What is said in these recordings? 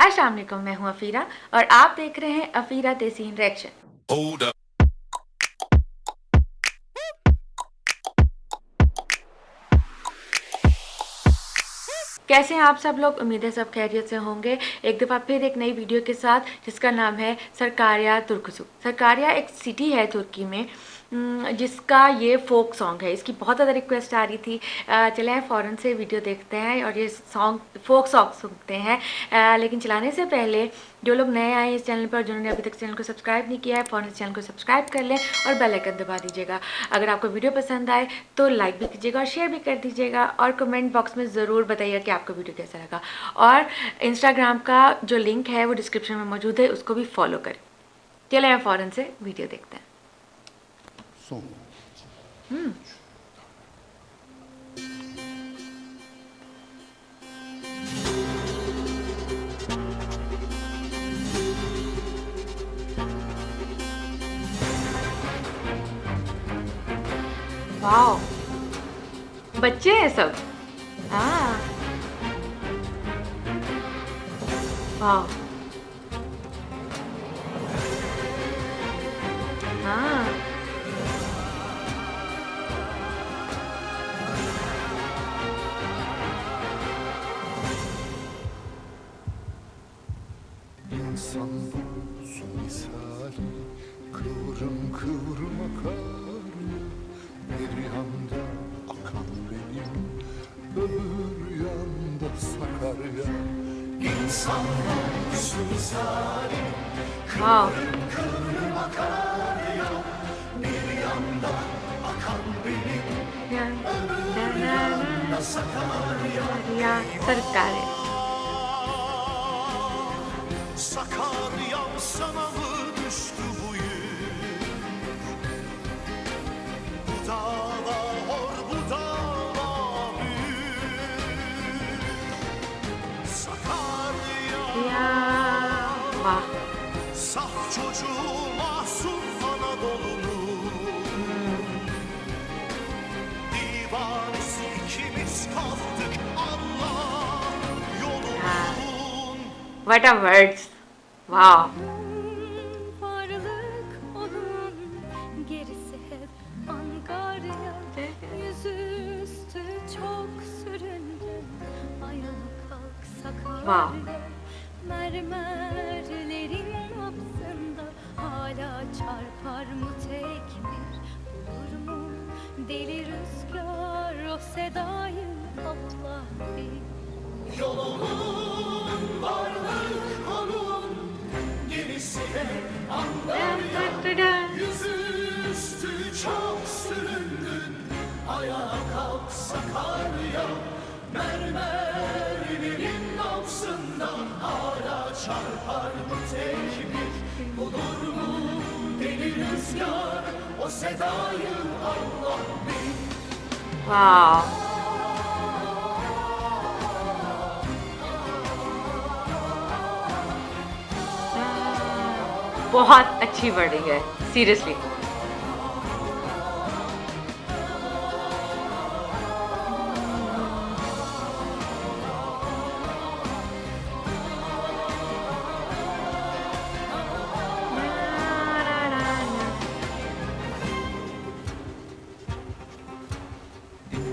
अस्सलाम वालेकुम मैं हूँ अफीरा और आप देख रहे हैं अफीरा देसी रिएक्शन कैसे हैं आप सब लोग? उम्मीद है सब खैरियत से होंगे। एक दफ़ा फिर एक नई वीडियो के साथ जिसका नाम है सरकारिया तुर्कसू। सरकारिया एक सिटी है तुर्की में। जिसका ये फोक सॉन्ग है। इसकी बहुत ज़्यादा रिक्वेस्ट आ रही थी। चले हैं फ़ौरन से वीडियो देखते हैं और ये सॉन्ग, फोक सॉन्ग सुनते हैं। लेकिन चलाने से पहले जो लोग नए आए इस चैनल पर, जिन्होंने अभी तक चैनल को सब्सक्राइब नहीं किया है, फ़ौरन इस चैनल को सब्सक्राइब कर लें और बेल आइकन दबा दीजिएगा। अगर आपको वीडियो पसंद आए तो लाइक भी कीजिएगा और शेयर भी कर दीजिएगा और कमेंट बॉक्स में ज़रूर बताइएगा कि आपको वीडियो कैसा लगा। और इंस्टाग्राम का जो लिंक है वो डिस्क्रिप्शन में मौजूद है, उसको भी फॉलो करें। चले हैं फ़ौरन से वीडियो देखते हैं। Son. वाह बच्चे हैं सब हाँ वाह San misali Kıvrım kıvrım akar Bir yanda akan benim Öbür yanda Sakarya İnsanlar misali Kıvrım kıvrım akar ya. Bir Sakarya Sakarya Sakaryam sana mı düştü bu yük Bu dava hor bu dava büyük Sakaryam ya. Bah. Saf çocuğu mahzun Anadolu'nun hmm. Divanesi ikimiz kaldık Allah yolunun What a words वाह Varlık onun gerisi hep Angarya. Yüzüstü çok süründüm Ayağa kalk Sakarya Mermerlerin nabzında Hala çarpar mı tek bir Bulur mu? Deli rüzgar O sedayı Allah bilir Yüzüstü çok süründün. Ayağa kalk Sakarya Mermerlerin nabzında Hala çarpar mı tek bir Bulur mu deli rüzgar? O sedayı Allah bilir. वाह बहुत अच्छी wording है seriously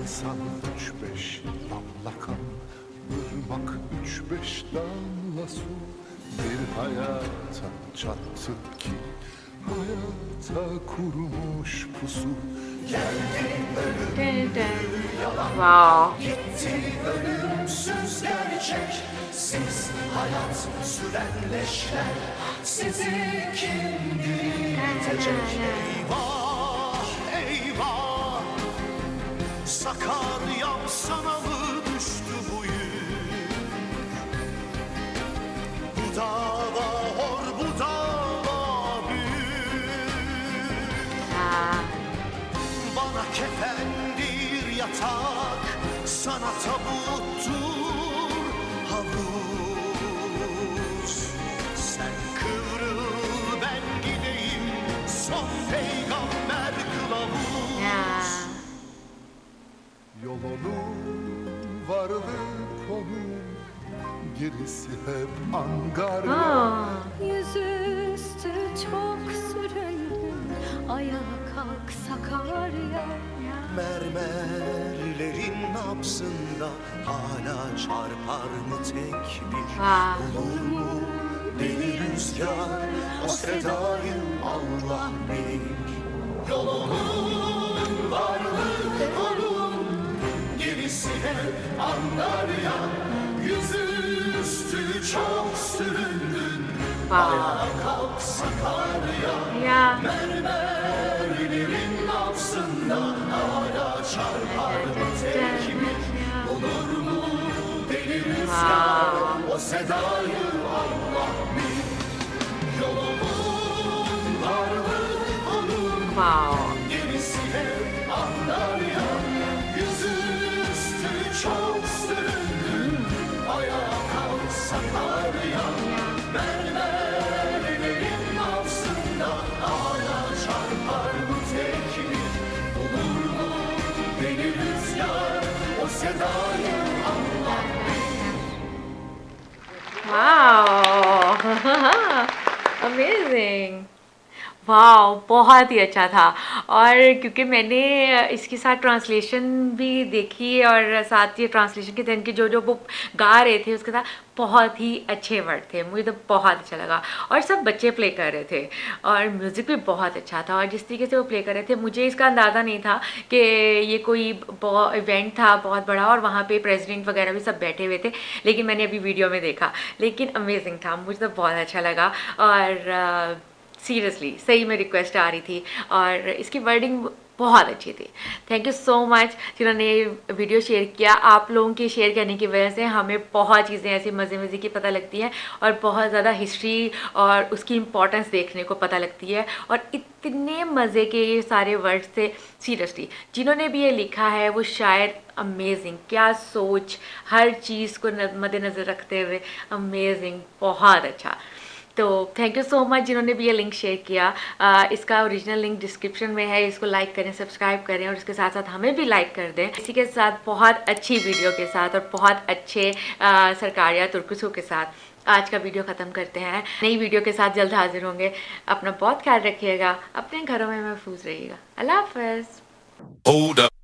İnsan üç beş damla kan Irmak üç beş damla su Bir hayata çattık ki. Hayata kurumuş pusu. वाह Ölümsüz gerçek. Siz hayat süren leşler. Sizi kim diriltecek? Eyvah eyvah. Sakaryam yatak, sana tabuttur havuz. Sen kıvrıl ben gideyim, son peygamber kılavuz. या Yol onun varlık onun gerisi hep angarya Yüzüstü çok Ayağa kalk Sakarya Mermerlerin nabzında hala çarpar mı tek bir vay. Olur mu? Deli rüzgar o sedayı Allah bilir. Yolunun varlığı onun gerisi hep angarya Yüzüstü çok süründün. Wow. kalk Sakarya Ya. Mermerlerin onun Wow. gerisi wow, बहुत ही अच्छा था। और क्योंकि मैंने इसके साथ ट्रांसलेशन भी देखी और साथ ही ट्रांसलेशन के दिन के जो जो वो गा रहे थे, उसके साथ बहुत ही अच्छे वर्ड थे। मुझे तो बहुत अच्छा लगा। और सब बच्चे प्ले कर रहे थे। और म्यूज़िक भी बहुत अच्छा था। और जिस तरीके से वो प्ले कर रहे थे, मुझे इसका अंदाज़ा नहीं था कि ये कोई इवेंट था बहुत बड़ा और वहाँ पे प्रेसिडेंट वगैरह भी सब बैठे हुए थे, लेकिन मैंने अभी वीडियो में देखा। लेकिन अमेजिंग था। मुझे तो बहुत अच्छा लगा। और सीरियसली सही में रिक्वेस्ट आ रही थी और इसकी वर्डिंग बहुत अच्छी थी। थैंक यू सो मच जिन्होंने वीडियो शेयर किया। आप लोगों के शेयर करने की वजह से हमें बहुत चीज़ें ऐसी मज़े मज़े की पता लगती हैं और बहुत ज़्यादा हिस्ट्री और उसकी इम्पोर्टेंस देखने को पता लगती है और इतने मज़े के ये सारे वर्ड्स थे सीरियसली जिन्होंने भी ये लिखा है, वो शायद अमेजिंग क्या सोच, हर चीज़ को मद्देनज़र रखते हुए अमेजिंग बहुत अच्छा। तो थैंक यू सो मच जिन्होंने भी ये लिंक शेयर किया। आ, इसका ओरिजिनल लिंक डिस्क्रिप्शन में है इसको लाइक करें सब्सक्राइब करें और इसके साथ साथ हमें भी लाइक कर दें। इसी के साथ बहुत अच्छी वीडियो के साथ और बहुत अच्छे आ, सरकारिया तुर्कुसों के साथ। आज का वीडियो ख़त्म करते हैं। नई वीडियो के साथ जल्द हाजिर होंगे। अपना बहुत ख्याल रखिएगा। अपने घरों में महफूज रहिएगा। अल्लाह हाफ़